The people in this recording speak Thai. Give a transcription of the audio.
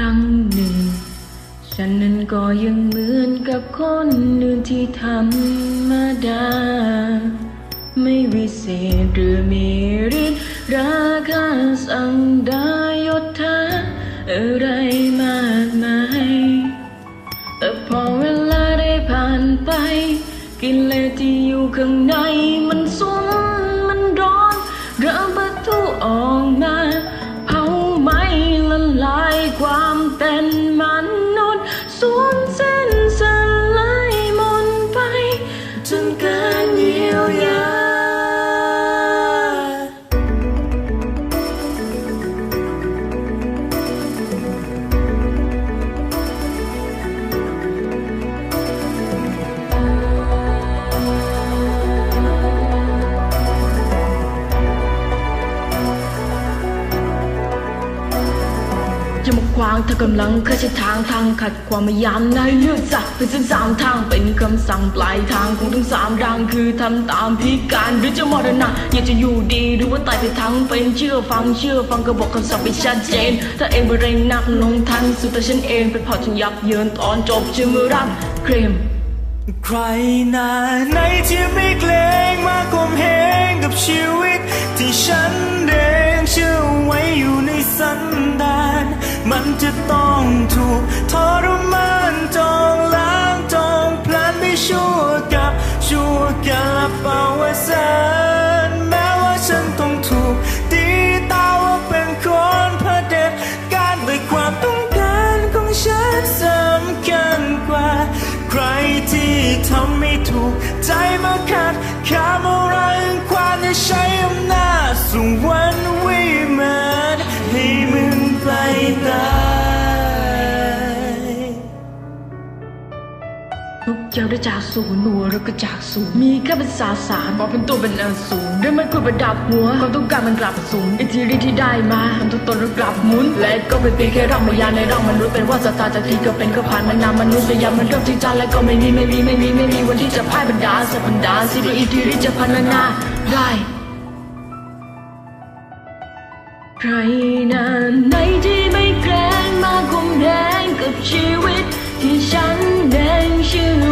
รั้งหนึ่ง ฉันนั้นก็ยังเหมือนกับคนอื่นที่ธรรมดา ไม่วิเศษหรือมีฤทธิ์ราคาสั่งได้ยศถาอะไรมากมายแต่พอเวลาได้ผ่านไป กินเลที่อยู่ข้างในมันสุน วางถ้ากำลังเคยใช้ทางทางขัดความพยายามในเลือกสักเป็นเส้นสามทางเป็นคำสั่งปลายทางของทั้งสามดังคือทำตามพิการหรือจะมรณะอยากจะอยู่ดีหรือว่าตายไปทั้งเป็นเชื่อฟังเชื่อฟังก็บอกคำสั่งไปชัดเจน ถ้าเองบรินักลงทันสุดแต่ฉันเองไปเผาจนยับเยินตอนจบชื่อมือรักเคลมใครนาไหนที่ไม่เกรงมาข่มเหงกับชีวิตที่ฉัน จะต้องถูกทรมานจองล้างจองพลันไม่ชั่วกับชั่วกันละเป่าวสานแม้ว่าฉันต้องถูกตีตาว่าเป็นคนเผด็จการด้วยความต้องการของฉันสำคัญกว่า ใครที่ทำไม่ถูกใจมาขัด เจ้าได้จากศูนย์หัวเราก็จากศูนย์มีแค่เป็นสาสารบอกเป็นตัวเป็นอสูรได้มันควรประดับหัวความต้องการมันกลับสูงอิทธิฤทธิ์ที่ได้มาทำทุกตนเรากลับหมุน และก็เป็นเพียงแค่ร่างมายาในร่างมนุษย์เป็นว่าสตาจากที่ก็เป็นก็ผ่านมานามมนุษย์แต่ยามมันเริ่มที่จะและก็ไม่มีไม่มีไม่มีไม่มีวันที่จะพ่ายบรรดาสัพบรรดาสิบอิทธิฤทธิ์จะพันนาได้ใครนานไหนที่ไม่แกล้งมาคุมแดงกับชีวิต ที่ฉันแดงชื่อ